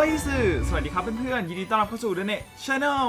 อ้ยสื่อ สวัสดีครับเพื่อนๆ ยินดีต้อนรับเข้าสู่เดนเน็ตชาแนล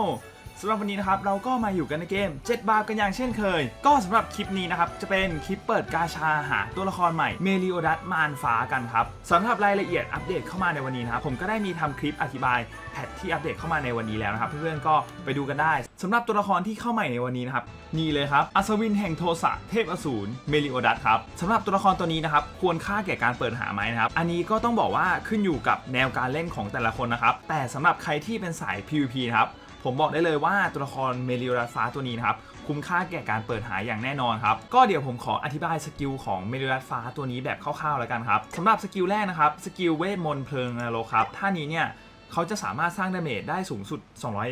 สำหรับวันนี้นะครับเราก็มาอยู่กันในเกม 7 บาปกันอย่างเช่นเคย ก็สำหรับคลิปนี้นะครับจะเป็นคลิปเปิดกาชาหาตัวละครใหม่เมลิโอดัสมานฟ้ากันครับสำหรับรายละเอียดอัปเดตเข้ามาในวันนี้นะครับผมก็ได้มีทำคลิปอธิบายแพทที่อัปเดตเข้ามาในวันนี้แล้วนะครับเพื่อนๆก็ไปดูกันได้สำหรับตัวละครที่เข้าใหม่ในวันนี้นะครับนี่เลยครับอัศวินแห่งโทสะเทพอสูรเมลิโอดัสครับสำหรับตัวละครตัวนี้นะครับควรค่าแก่การเปิดหาไหมนะครับอันนี้ก็ต้องบอกว่าขึ้นอยู่กับแนวการเล่นของแต่ละคนนะครับแต่สำหรับใครที่เป็นสาย PVP นะครับ ผมบอกได้เลยว่าตัวละครเมลิโอดัสฟ้าตัวนี้นะครับคุ้มค่าแก่การเปิดหาอย่างแน่นอนครับ ก็เดี๋ยวผมขออธิบายสกิลของเมลิโอดัสฟ้าตัวนี้แบบคร่าวๆแล้วกันครับสำหรับสกิลแรกนะครับสกิลเวทมนต์เพลิงนรกครับท่านี้เนี่ยเขาจะสามารถสร้างดาเมจได้สูงสุด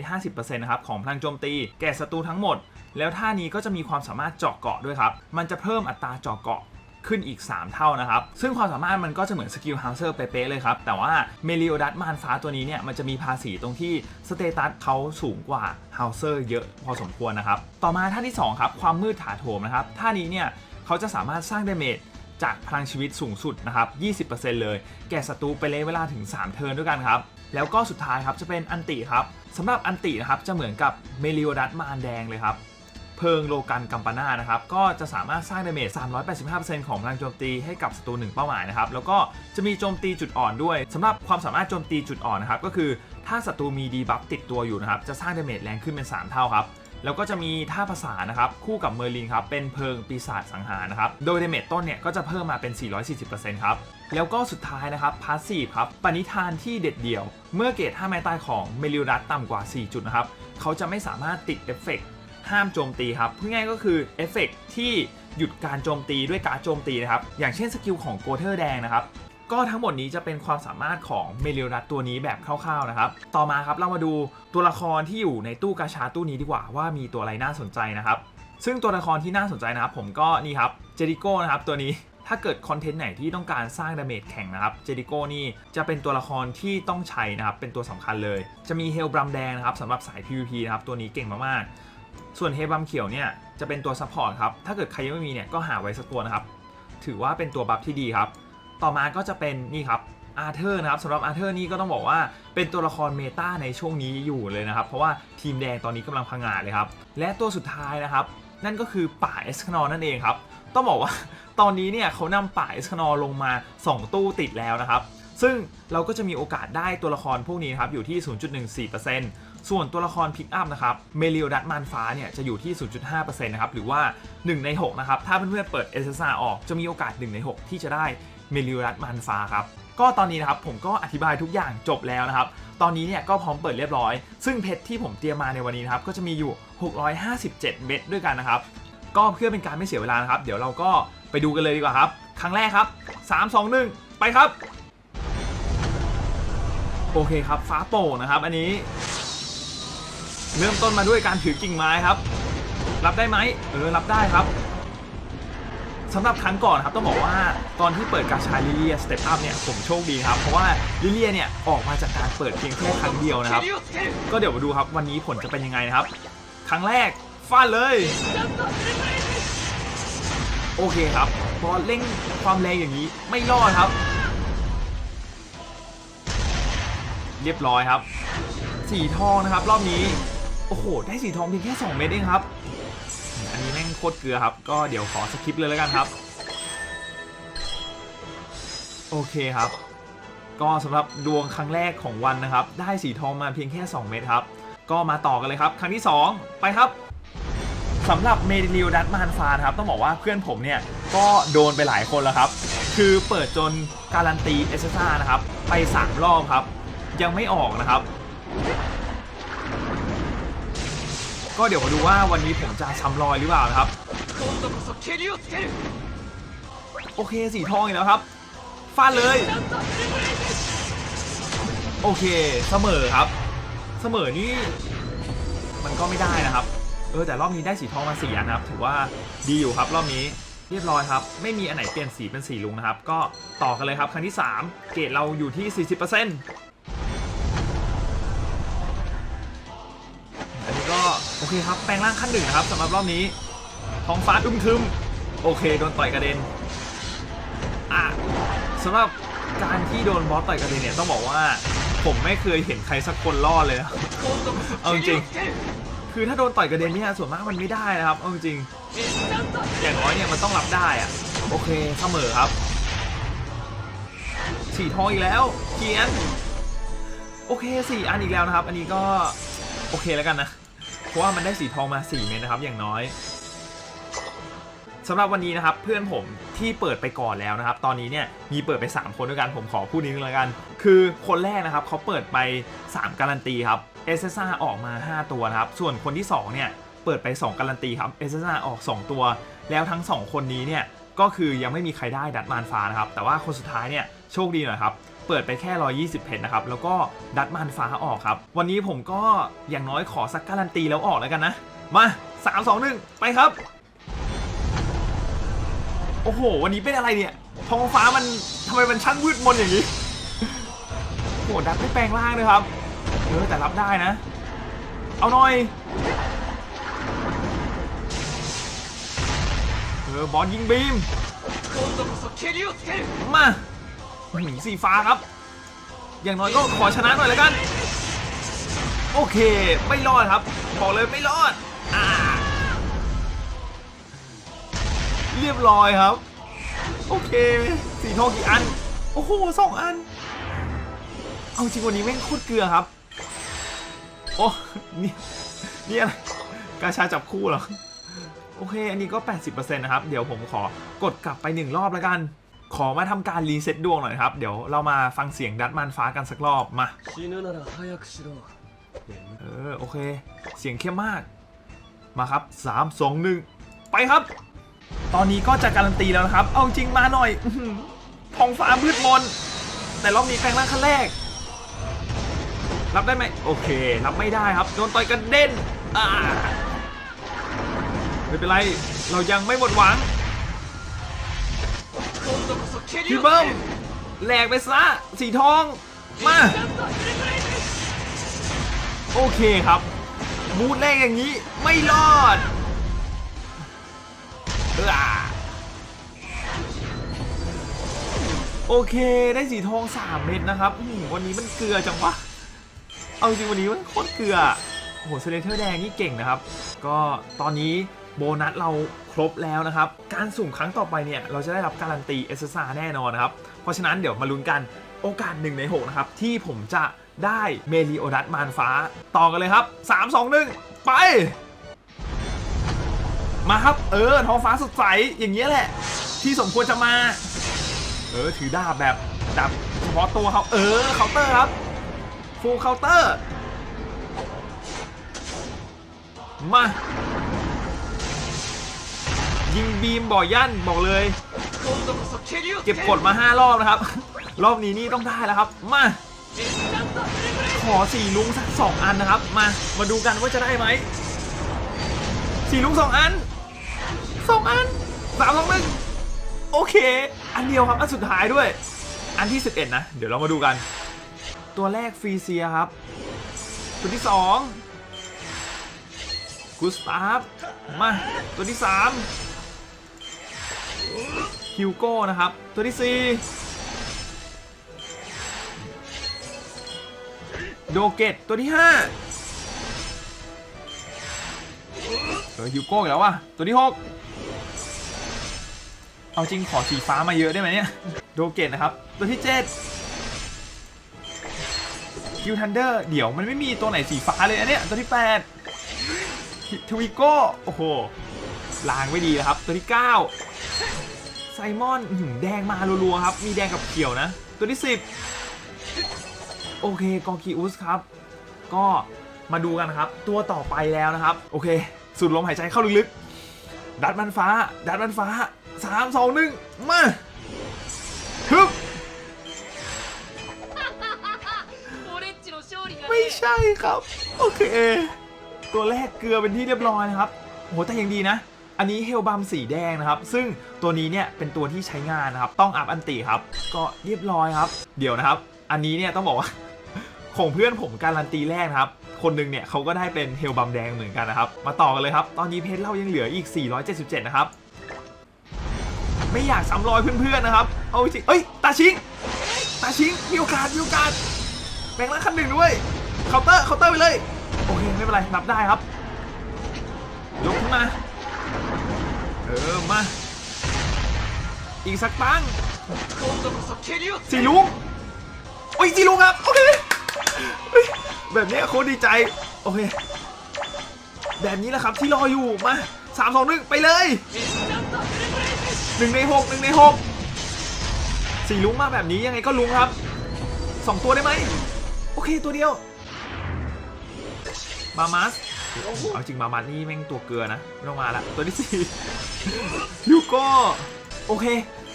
250%นะครับของพลังโจมตีแก่ศัตรูทั้งหมด แล้วท่านี้ก็จะมีความสามารถเจาะเกาะด้วยครับ มันจะเพิ่มอัตราเจาะเกาะ ขึ้นอีก 3 เท่านะครับ ซึ่งความสามารถมันก็จะเหมือนสกิลฮาวเซอร์เป๊ะเลยครับ แต่ว่าเมลิโอดัสมานฟ้าตัวนี้เนี่ยมันจะมีภาษีตรงที่สเตตัสเขาสูงกว่าฮาวเซอร์เยอะพอสมควรนะครับ ต่อมาท่าที่2ครับความมืดถาโถมนะครับท่านี้เนี่ยเขาจะสามารถสร้างเดเมจจากพลังชีวิตสูงสุดนะครับ 20%เลย แก่ศัตรูไปเลยเวลาถึง 3 เทิร์นด้วยกันครับ แล้วก็สุดท้ายครับจะเป็นอันติครับสำหรับอันตินะครับจะเหมือนกับเมลิโอดัสมารแดงเลยครับ เพิงโลกันกัมปนานะครับ ก็จะสามารถสร้างดาเมจ 385%ของพลังโจมตีให้กับศัตรูหนึ่งเป้าหมายนะครับ แล้วก็จะมีโจมตีจุดอ่อนด้วยสำหรับความสามารถโจมตีจุดอ่อนนะครับ ก็คือถ้าศัตรูมีดีบัฟติดตัวอยู่นะครับ จะสร้างดาเมจแรงขึ้นเป็น 3 เท่าครับ แล้วก็จะมีท่าภาษานนะครับ คู่กับเมอร์ลินครับ เป็นเพิงปีศาจสังหารนะครับ โดยเดเมจต้นเนี่ยก็จะเพิ่มมาเป็น 440%ครับ แล้วก็สุดท้ายนะครับพาสซีฟครับ ปณิธานที่เด็ดเดี่ยว เมื่อเกรด5ไม้ตายของเมลิวดัสต่ำกว่า 4 จุดนะครับ เขาจะไม่สามารถติดเอฟเฟกต ห้ามโจมตีครับพูดง่ายก็คือเอฟเฟกต์ที่หยุดการโจมตีด้วยการโจมตีนะครับ อย่างเช่นสกิลของโกเทอร์แดงนะครับ ก็ทั้งหมดนี้จะเป็นความสามารถของเมลิวดัสตัวนี้แบบคร่าวๆนะครับ ต่อมาครับเรามาดูตัวละครที่อยู่ในตู้กาชาตู้นี้ดีกว่าว่ามีตัวอะไรน่าสนใจนะครับ ซึ่งตัวละครที่น่าสนใจนะครับ ผมก็นี่ครับเจดิโก้นะครับตัวนี้ถ้าเกิดคอนเทนต์ไหนที่ต้องการสร้างดาเมจแข่งนะครับ เจดิโก้นี่จะเป็นตัวละครที่ต้องใช้นะครับ เป็นตัวสำคัญเลย จะมีเฮลบรัมแดงนะครับสำหรับสาย PVP นะครับ ตัวนี้เก่งมากๆ ส่วนเฮบัมเขียวเนี่ยจะเป็นตัวซัพพอร์ตครับ ถ้าเกิดใครยังไม่มีเนี่ยก็หาไว้สักตัวนะครับ ถือว่าเป็นตัวบัฟที่ดีครับ ต่อมาก็จะเป็นนี่ครับอาเธอร์นะครับสำหรับอาเธอร์นี่ก็ต้องบอกว่าเป็นตัวละครเมตาในช่วงนี้อยู่เลยนะครับ เพราะว่าทีมแดงตอนนี้กำลังพังงาเลยครับ และตัวสุดท้ายนะครับ นั่นก็คือป่าเอสคานอนั่นเองครับ ต้องบอกว่าตอนนี้เนี่ยเขานำป่าเอสคานอลงมา 2 ตู้ติดแล้วนะครับ ซึ่งเราก็จะมีโอกาสได้ตัวละครพวกนี้ครับอยู่ที่ 0.14% ส่วนตัวละครพิกอัพนะครับเมลิโอดัตมานฟ้าเนี่ยจะอยู่ที่ 0.5%นะครับหรือว่า 1 ใน 6 นะครับ ถ้าเพื่อนๆเปิด SSR ออกจะมีโอกาส 1 ใน 6 ที่จะได้เมลิโอดัตมานฟ้าครับก็ตอนนี้นะครับผมก็อธิบายทุกอย่างจบแล้วนะครับ ตอนนี้เนี่ยก็พร้อมเปิดเรียบร้อย ซึ่งเพชรที่ผมเตรียมมาในวันนี้นะครับก็จะมีอยู่ 657 เม็ดด้วยกันนะครับ ก็เพื่อเป็นการไม่เสียเวลานะครับ เดี๋ยวเราก็ไปดูกันเลยดีกว่าครับ ครั้งแรกครับ 3 2 1 ไปครับ โอเคครับฟ้าโป่งนะครับ อันนี้ เริ่มต้นมาด้วยการถือกิ่งไม้ครับ รับได้ไหมเออรับได้ครับสำหรับครั้งก่อนครับต้องบอกว่าตอนที่เปิดกาชาลิเลียสเตปอัพเนี่ยผมโชคดีครับ เพราะว่าลิเลียเนี่ยออกมาจากการเปิดเพียงแค่ครั้งเดียวนะครับ ก็เดี๋ยวมาดูครับวันนี้ผลจะเป็นยังไงนะครับ ครั้งแรกฟาดเลย โอเคครับพอเร่งความแรงอย่างนี้ไม่รอดครับ เรียบร้อยครับ สีทองนะครับ รอบนี้ โอ้โห ได้สีทองเพียงแค่ 2 เม็ดเองครับ อันนี้แม่งโคตรเกลือครับ ก็เดี๋ยวขอสคิปเลยแล้วกันครับ โอเคครับ ก็สำหรับดวงครั้งแรกของวันนะครับ ได้สีทองมาเพียงแค่ 2 เม็ดครับ ก็มาต่อกันเลยครับ ครั้งที่ 2 ไปครับสำหรับเมดิลิวดัตมานฟานครับ ต้องบอกว่าเพื่อนผมเนี่ย ก็โดนไปหลายคนแล้วครับ คือเปิดจนการันตีเอสซ่านะครับ ไป 3 รอบครับ ยังไม่ออกนะครับ ก็เดี๋ยวมาดูว่าวันนี้ผมจะซ้ำรอยหรือเปล่านะครับ โอเคสีทองอีกแล้วครับฟาดเลย โอเคเสมอครับ เสมอนี่มันก็ไม่ได้นะครับ เออแต่รอบนี้ได้สีทองมาสี่นะครับ ถือว่าดีอยู่ครับรอบนี้เรียบร้อยครับ ไม่มีอันไหนเปลี่ยนสีเป็นสีลุงนะครับ ก็ต่อกันเลยครับครั้งที่ 3 เกรดเราอยู่ที่ 40%เโอเคครับ แปลงร่างขั้นหนึ่งครับสำหรับรอบนี้ ท้องฟ้าอึมทึม โอเค โดนต่อยกระเด็น อะสำหรับการที่โดนบอสต่อยกระเด็นเนี่ยต้องบอกว่า ผมไม่เคยเห็นใครสักคนรอดเลยนะเอาจริง คือถ้าโดนต่อยกระเด็นเนี่ยส่วนมากมันไม่ได้นะครับเอาจริง อย่างน้อยเนี่ยมันต้องรับได้อะโอเคเสมอครับสีทองอีกแล้วเขียนโอเคสี่อันอีกแล้วนะครับ อันนี้ก็โอเคแล้วกันนะ ราะว่ามันได้สีทองมา 4 เม็ดนะครับอย่างน้อยสำหรับวันนี้นะครับเพื่อนผมที่เปิดไปก่อนแล้วนะครับ ตอนนี้เนี่ยมีเปิดไป 3 คนด้วยกันผมขอพูดนิดนึงแล้วกัน คือคนแรกนะครับเขาเปิดไป 3 การันตีครับเอเซซ่าออกมา 5 ตัวนะครับ ส่วนคนที่ 2 เนี่ยเปิดไป 2 การันตีครับเอเซซ่าออก 2 ตัว แล้วทั้ง 2 คนนี้เนี่ยก็คือยังไม่มีใครได้ดัตมานฟ้านะครับ แต่ว่าคนสุดท้ายเนี่ยโชคดีหน่อยครับ เปิดไปแค่ 120 เพชนะครับ แล้วก็ดัดมันฟ้าออกครับ วันนี้ผมก็อย่างน้อยขอสักการันตีแล้วออกแล้วกันนะ มา 3 2 1 ไปครับ โอ้โห วันนี้เป็นอะไรเนี่ยท้องฟ้ามันทำไมมันช่างวืดมนอย่างนี้โอ้โหดัดไม่แปลงร่างเลยครับเออแต่รับได้นะ เอาหน่อยเออบอลยิงบีมมา สีฟ้าครับ อย่างน้อยก็ขอชนะหน่อยแล้วกัน โอเค ไม่รอดครับ บอกเลยไม่รอดอ่าเรียบร้อยครับ โอเค สีทองกี่อัน โอ้โหสองอัน เอาจริงวันนี้แม่งโคตรเกลือครับ โอ้นี่นี่อะไรกาชาจับคู่เหรอ โอเค อันนี้ก็ 80%นะครับ เดี๋ยวผมขอกดกลับไปหนึ่งรอบแล้วกัน ขอมาทำการรีเซ็ตดวงหน่อยครับ เดี๋ยวเรามาฟังเสียงดัตมันฟ้ากันสักรอบมาเออโอเค เสียงเข้มมาก มาครับ 3 2 1 ไปครับ ตอนนี้ก็จะการันตีแล้วนะครับ เอาจริงมาหน่อยทองฟ้ามืดมน แต่รอบนี้แปลงร่างขั้นแรก รับได้ไหมโอเค รับไม่ได้ครับ โดนต่อยกระเด็นไม่เป็นไร เรายังไม่หมดหวัง พี่เบิ้มแหลกไปซะสีทองมาโอเคครับบูดแรกอย่างนี้ไม่รอดโอเคได้สีทองสามเม็ดนะครับวันนี้มันเกลือจังวะเอาจริงวันนี้มันโคตรเกลือโอ้โหเซเลเทอร์แดงนี่เก่งนะครับ ก็ตอนนี้ โบนัสเราครบแล้วนะครับ การสุ่มครั้งต่อไปเนี่ย เราจะได้รับการันตี s อ r แน่นอนนะครับ เพราะฉะนั้นเดี๋ยวมาลุ้นกันโอกาส1ใน6นะครับ ที่ผมจะได้เมลิโอดัสมานฟ้า ต่อกันเลยครับ 3 2 1 ไป มาครับ เออ ท้องฟ้าสดใส อย่างเงี้ยแหละ ที่สมควรจะมา เออ ถือดาบแบบดาบเฉพาะตัวเขาเออเคาน์เตอร์ครับฟูลเคาน์เตอร์มาิงบีมบ่อยั่นบอกเลย เก็บกดมา 5 รอบนะครับ รอบนี้นี่ต้องได้แล้วครับ มา ขอสี่ลุงสักสองอันนะครับ มา มาดูกันว่าจะได้ไหมสี่ลุงสองอันสองอันสามสองหนึ่งโอเค อันเดียวครับ อันสุดท้ายด้วย อันที่ 11 นะ เดี๋ยวเรามาดูกัน ตัวแรกฟรีเซียครับ ตัวที่ 2กูสตาร์ฟมา ตัวที่ 3 ฮิวโก้นะครับ ตัวที่ 4 โดเกตตัวที่ 5เออฮิวโก้อีกแล้วว่ะ ตัวที่ 6 เอาจริงขอสีฟ้ามาเยอะได้ไหมเนี่ย โดเกตนะครับ ตัวที่ 7 คิวทันเดอร์ เดี๋ยวมันไม่มีตัวไหนสีฟ้าเลยอันเนี้ย ตัวที่ 8ทวิโก้ โอ้โห ลางไม่ดีนะครับ ตัวที่ 9 ไซมอนแดงมารัวๆครับ มีแดงกับเขียวนะ ตัวที่ 10 โอเคกอคิอุสครับ ก็มาดูกันนะครับ ตัวต่อไปแล้วนะครับ โอเค สุดลมหายใจเข้าลึกๆ ดัดมันฟ้า ดัดมันฟ้าสามสองหนึ่งมาฮึบไม่ใช่ครับ โอเค ตัวแรกเกลือเป็นที่เรียบร้อยนะครับโหแต่ยังดีนะ อันนี้เฮลบัมสีแดงนะครับ ซึ่งตัวนี้เนี่ยเป็นตัวที่ใช้งานนะครับ ต้องอัพอันติครับ ก็เรียบร้อยครับ เดี๋ยวนะครับ อันนี้เนี่ยต้องบอกว่า ของเพื่อนผมการันตีแรกนะครับ คนหนึงเนี่ยเขาก็ได้เป็นเฮลบัมแดงเหมือนกันนะครับ มาต่อกันเลยครับ ตอนนี้เพชรเรายังเหลืออีก 477 นะครับ ไม่อยากซ้ำรอยเพื่อนๆนะครับ เอาจริงเอ้ย ตาชิง ตาชิง มีโอกาส มีโอกาสแปลงร่างขั้นหนึ่งด้วย เคาน์เตอร์ เคาน์เตอร์ไปเลย โอเค ไม่เป็นไร รับได้ครับ ยกขึ้นมา เออมา อีกสักตั้งสีลุงโอ้ยสีลุงครับ โอเค แบบนี้โคตรดีใจ โอเค แบบนี้แหละครับที่รออยู่ มาสามสองหนึ่งไปเลยหนึ่งในหกหนึ่งในหกสี่ลุงมาแบบนี้ยังไงก็ลุงครับสองตัวได้ไหม โอเคตัวเดียว มามาส เอาจริงมามานี่แม่งตัวเกลือนะไม่ต้องมาละตัวที่สี่ยูโก้โอเค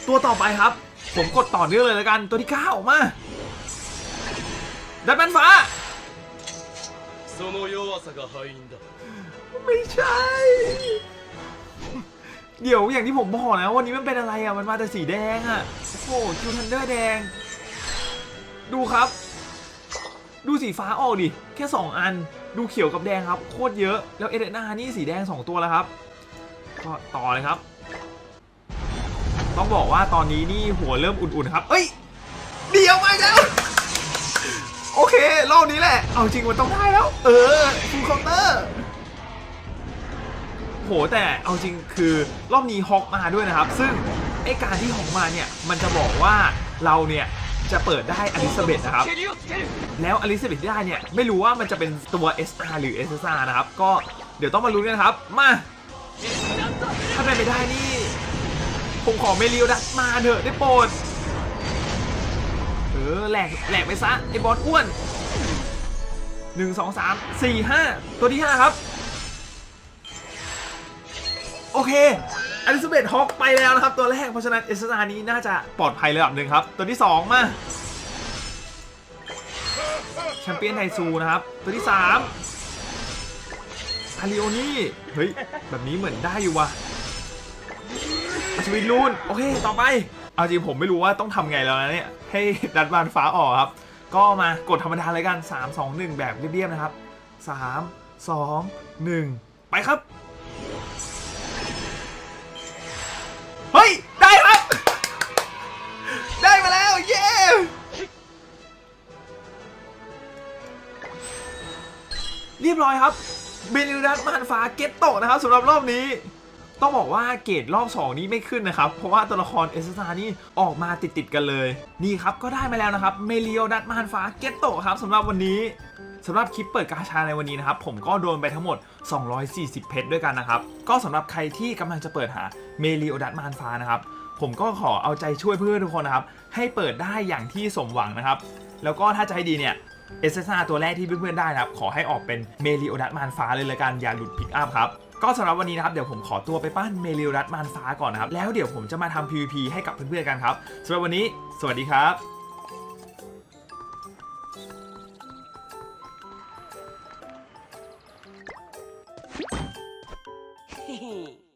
ตัวต่อไปครับ ผมกดต่อเนื่องเลยแล้วกันตัวที่เก้าออกมาดับแมนฟ้าไม่ใช่ เดี๋ยวอย่างที่ผมบอกนะวันนี้มันเป็นอะไรอะ มันมาแต่สีแดงอะ โอ้โหคิวทันเดอร์แดง ดูครับ ดูสีฟ้าออกดิ แค่ 2 อัน ดูเขียวกับแดงครับ โคตรเยอะ แล้วเอเดนานี่สีแดง 2 ตัวแล้วครับ ก็ต่อเลยครับ ต้องบอกว่าตอนนี้นี่หัวเริ่มอุ่นๆครับ เอ้ย เดี๋ยวไปแล้ว โอเค รอบนี้แหละ เอาจริงมันต้องได้แล้ว เออฟูลเคาน์เตอร์โหแต่เอาจริงคือรอบนี้ฮอกมาด้วยนะครับ ซึ่งไอการที่ฮอกมาเนี่ย มันจะบอกว่าเราเนี่ย จะเปิดได้อลิซาเบธนะครับ แล้วอลิซาเบธได้เนี่ย ไม่รู้ว่ามันจะเป็นตัว SR หรือ SSR นะครับ ก็เดี๋ยวต้องมาลุ้นกันครับ มา ถ้าเป็นไปได้นี่ผมขอเมลิโอดัสมาเถอะได้โปรดเออแหลกแหลกไปซะไอ้บอสอ้วนหนึ่งสองสามสี่ห้าตัวที่ห้าครับ โอเค อลิซาเบธฮอกไปแล้วนะครับ ตัวแรกเพราะฉะนั้น SSR นี้น่าจะปลอดภัยระดับหนึ่งครับ ตัวที่สองมาแชมเปี้ยนไทซูนะครับ ตัวที่ 3 อาริโอนี่ เฮ้ย แบบนี้เหมือนได้อยู่ว่ะอัศวินลูน โอเค ต่อไป เอาจริงผมไม่รู้ว่าต้องทำไงแล้วนะเนี่ย ให้ดันบานฟ้าออกครับ ก็มากดธรรมดาเลยกัน 3 2 1 แบบเรียบๆนะครับ 3 2 1 ไปครับ เรียบร้อยครับเบลิรัสมานฟ้าเกตโตะนะครับสำหรับรอบนี้ ต้องบอกว่าเกรดรอบ 2 นี้ไม่ขึ้นนะครับ เพราะว่าตัวละครเอสซานี่ออกมาติดๆกันเลย นี่ครับก็ได้มาแล้วนะครับเมลิโอดัสมานฟ้าเกตโตะครับสำหรับวันนี้สำหรับคลิปเปิดกาชาในวันนี้นะครับ ผมก็โดนไปทั้งหมด 240 เพชรด้วยกันนะครับ ก็สำหรับใครที่กำลังจะเปิดหาเมลิโอดัสมานฟ้านะครับ ผมก็ขอเอาใจช่วยเพื่อนทุกคนนะครับ ให้เปิดได้อย่างที่สมหวังนะครับ แล้วก็ถ้าจะให้ดีเนี่ย เอสเซาตัวแรกที่เพื่อนๆได้นะครับ ขอให้ออกเป็นเมลิโอดัตมานฟ้าเลยละกันอย่าหลุดพิกอัพครับก็สำหรับวันนี้นะครับเดี๋ยวผมขอตัวไปปั้นเมลิโอดัตมานฟ้าก่อนนะครับ แล้วเดี๋ยวผมจะมาทำ PVP ให้กับเพื่อนๆกันครับสำหรับวันนี้ สวัสดีครับ嘿嘿。